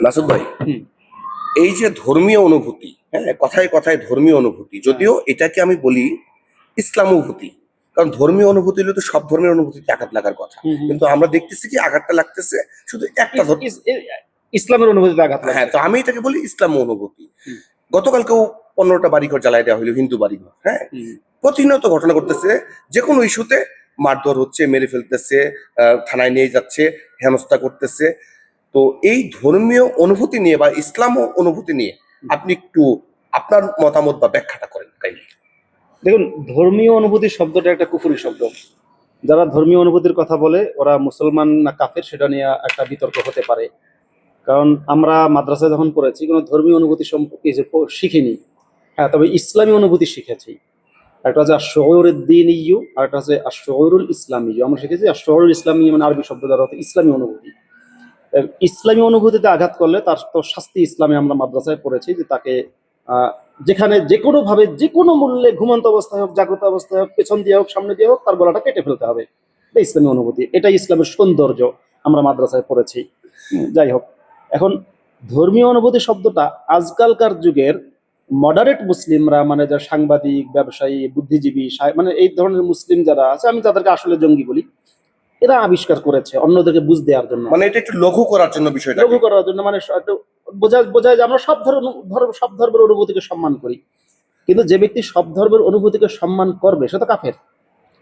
মাসুদ ভাই এই যে ধর্মীয় অনুভূতি হ্যাঁ কথায় কথায় ধর্মীয় অনুভূতি যদিও এটাকে আমি বলি ইসলামভূতি কারণ ধর্মীয় অনুভূতি হলে তো সব ধর্মের অনুভূতিতে আঘাত লাগার কথা। কিন্তু আমরা দেখতেছি কি আঘাতটা লাগতেছে শুধু একটা ইসলামের অনুভূতিতে আঘাত হ্যাঁ তো আমি এটাকে বলি ইসলাম অনুভূতি। গতকালকেও পনেরোটা বাড়িঘর জ্বালাই দেওয়া হলো হিন্দু বাড়িঘর হ্যাঁ। প্রতিনিয়ত ঘটনা করতেছে যে কোনো ইস্যুতে মারধর হচ্ছে মেরে ফেলতেছে আহ, থানায় নিয়ে যাচ্ছে হেনস্থা করতেছে। তো এই ধর্মীয় অনুভূতি নিয়ে বা ইসলাম অনুভূতি নিয়ে আপনি একটু আপনার মতামত বা ব্যাখ্যাটা করেন কাইন্ডলি দেখুন, ধর্মীয় অনুভূতি শব্দটা একটা কুফুরি শব্দ। যারা ধর্মীয় অনুভূতির কথা বলে, ওরা মুসলমান না কাফের, সেটা নিয়ে একটা বিতর্ক হতে পারে। কারণ আমরা মাদ্রাসায় যখন পড়েছি, কোনো ধর্মীয় অনুভূতি সম্পর্কে যে শিখিনি। হ্যাঁ তবে ইসলামী অনুভূতি শিখেছি। একটা হচ্ছে আশরুল দিন ইউ আর একটা হচ্ছে আশরুল ইসলামী আমরা শিখেছি আশরুল ইসলামী মানে আরবি শব্দ দ্বারা ইসলামী অনুভূতি। ইসলামী অনুভূতিতে আঘাত করলে তার তো শাস্তি ইসলামে আমরা মাদ্রাসায় পড়েছি যে তাকে যেখানে যে কোনো ভাবে যে কোনো মূল্যে ঘুমন্ত অবস্থায় হোক, জাগ্রত অবস্থায় হোক, পেছন দিয়ে হোক, সামনে দিয়ে হোক, তার গলাটা কেটে ফেলতে হবে। এটা ইসলামী অনুভূতি, এটাই ইসলামের সৌন্দর্য আমরা মাদ্রাসায় পড়েছি। যাই হোক, এখন ধর্মীয় অনুভূতি শব্দটা আজকালকার যুগের মডারেট মুসলিমরা মানে যারা সাংবাদিক, ব্যবসায়ী, বুদ্ধিজীবী মানে এই ধরনের মুসলিম যারা আছে, আমি তাদেরকে আসলে জঙ্গি বলি এরা আবিষ্কার করেছে অন্যদেরকে বুঝ দেওয়ার জন্য। মানে এটা একটু লঘু করার জন্য বিষয়টা লঘু করার জন্য মানে বোঝায় বোঝায় যে আমরা সব ধর্ম ধর্ম সব ধর্মের অনুভূতিকে সম্মান করি। কিন্তু যে ব্যক্তি সব ধর্মের অনুভূতিকে সম্মান করবে সে তো কাফের।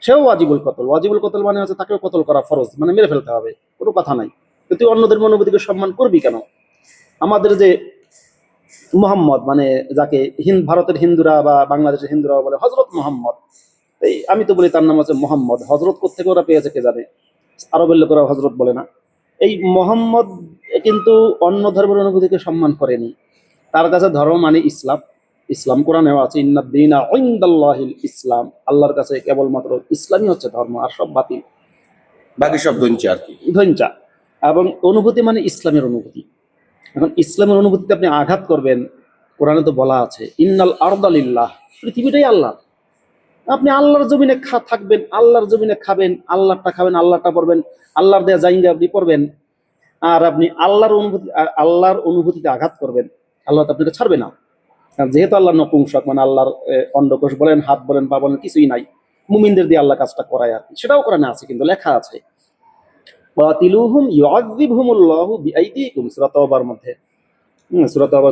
সেও ওয়াজিবুল কতল। ওয়াজিবুল কতল মানে হচ্ছে তাকেও কতল করা ফরজ মানে মেরে ফেলতে হবে কোনো কথা নাই। তুই অন্য ধর্মের অনুভূতিকে সম্মান করবি কেন? আমাদের যে মোহাম্মদ মানে যাকে হিন্দ ভারতের হিন্দুরা বা বাংলাদেশের হিন্দুরা বলে হজরত মোহাম্মদ এই আমি তো বলি তার নাম আছে মোহাম্মদ। হজরত কোথেকে ওরা পেয়েছে কে জানে? আরবের লোকেরা হজরত বলে না। এই মোহাম্মদ কিন্তু অন্য ধর্মের অনুভূতিকে সম্মান করেনি। তার কাছে ধর্ম মানে ইসলাম। ইসলাম কোরআনেও আছে ইন্নাদ্দিনা ইসলাম। আল্লাহর কাছে কেবলমাত্র ইসলামই হচ্ছে ধর্ম আর সব বাতিল। বাকি সব দঞ্চি আর কি। ধৈর্যা। এবং অনুভূতি মানে ইসলামের অনুভূতি। এখন ইসলামের অনুভূতিতে আপনি আঘাত করবেন কোরআনে তো বলা আছে ইন্নাল আরদালিল্লাহ পৃথিবীটাই আল্লাহ। আপনি আল্লাহর জমিনে থাকবেন, আল্লাহর জমিনে খাবেন আল্লাহটা খাবেন আল্লাহটা পড়বেন, আল্লাহর দেয়া জাইঙ্গা আপনি পড়বেন, আর আপনি আল্লাহর অনুভূতি আল্লাহর অনুভূতিতে আঘাত করবেন, আল্লাহ তো আপনাকে ছাড়বে না। যেহেতু আল্লাহ নপুংসক মানে আল্লাহর অন্ডকোষ বলেন, হাত বলেন, পা বলেন, কিছুই নাই। মুমিনদের দিয়ে আল্লাহ কাজটা করায় আর কি। সেটাও কোরআনে আছে, কিন্তু লেখা আছে। ওয়াতিলুহুম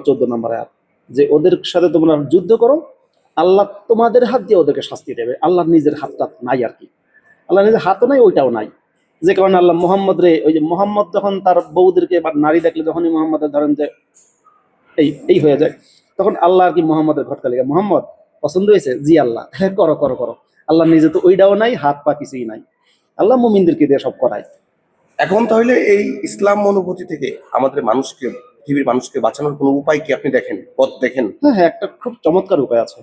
14 নম্বর যে ওদের সাথে তোমরা যুদ্ধ করো আল্লাহ তোমাদের হাত দিয়ে ওদেরকে শাস্তি দেবে। আল্লাহর নিজের হাতটা নাই আর কি। আল্লাহ নিজের হাতও নাই ওইটাও নাই। যে কারণে আল্লাহ মোহাম্মদ রে ওই যে মোহাম্মদ যখন তার বউদেরকে বা নারী দেখলে যখনই মোহাম্মদের ধরেন যে এই এই হয়ে যায় তখন আল্লাহ আর কি মোহাম্মদের ঘটকা লেগে মোহাম্মদ পছন্দ হয়েছে? জি আল্লাহ। হ্যাঁ করো করো করো। আল্লাহ নিজে তো ওইটাও নাই হাত পা কিছুই নাই। আল্লাহ মুমিনদেরকে দিয়ে সব করায়। এখন তাহলে এই ইসলাম অনুভূতি থেকে আমাদের মানুষকে পৃথিবীর মানুষকে বাঁচানোর কোনো উপায় কি আপনি দেখেন পথ দেখেন? হ্যাঁ হ্যাঁ একটা খুব চমৎকার উপায় আছে।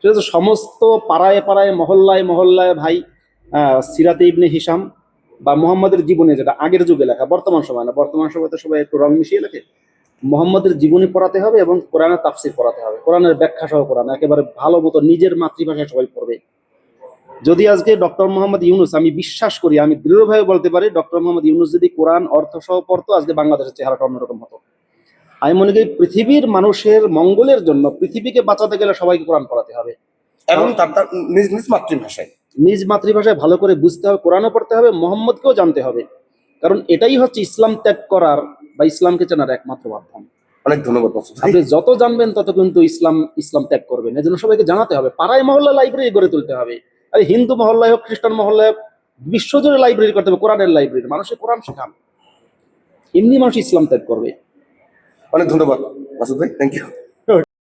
সেটা সমস্ত পাড়ায় পাড়ায়, মহল্লায় মহল্লায় ভাই সিরাতে ইবনে হিসাম বা মোহাম্মদের জীবনে যেটা, আগের যুগে লেখা, বর্তমান সময় না, বর্তমান সময় তো সবাই একটু রং মিশিয়ে লেখে। মোহাম্মদের জীবনী পড়াতে হবে এবং কোরআনের তাফসির পড়াতে হবে। কোরআনের ব্যাখ্যা সহ কোরআন, একেবারে ভালো মতো নিজের মাতৃভাষায় সবাই পড়বে। যদি আজকে ডক্টর মোহাম্মদ ইউনুস, আমি বিশ্বাস করি, আমি দৃঢ়ভাবে বলতে পারি, ডক্টর মোহাম্মদ ইউনুস যদি কোরআন অর্থ সহ পড়তো, আজকে বাংলাদেশের চেহারাটা অন্যরকম হতো। আমি মনে করি পৃথিবীর মানুষের মঙ্গলের জন্য পৃথিবীকে বাঁচাতে গেলে সবাইকে কোরআন পড়াতে হবে। এবং তার তার নিজ নিজ মাতৃভাষায়। নিজ মাতৃভাষায় ভালো করে বুঝতে হবে কোরআনও পড়তে হবে মোহাম্মদকেও জানতে হবে। কারণ এটাই হচ্ছে ইসলাম ত্যাগ করার বা ইসলামকে চেনার একমাত্র মাধ্যম। অনেক ধন্যবাদ আপনি যত জানবেন তত কিন্তু ইসলাম ইসলাম ত্যাগ করবেন। এজন্য সবাইকে জানাতে হবে পাড়ায় মহল্লা লাইব্রেরি গড়ে তুলতে হবে। আর হিন্দু মহল্লায় হোক খ্রিস্টান মহল্লায় বিশ্বজুড়ে লাইব্রেরি করতে হবে কোরআনের লাইব্রেরি। মানুষের কোরআন শেখান। এমনি মানুষ ইসলাম ত্যাগ করবে। অনেক ধন্যবাদ মাসুদ ভাই থ্যাংক ইউ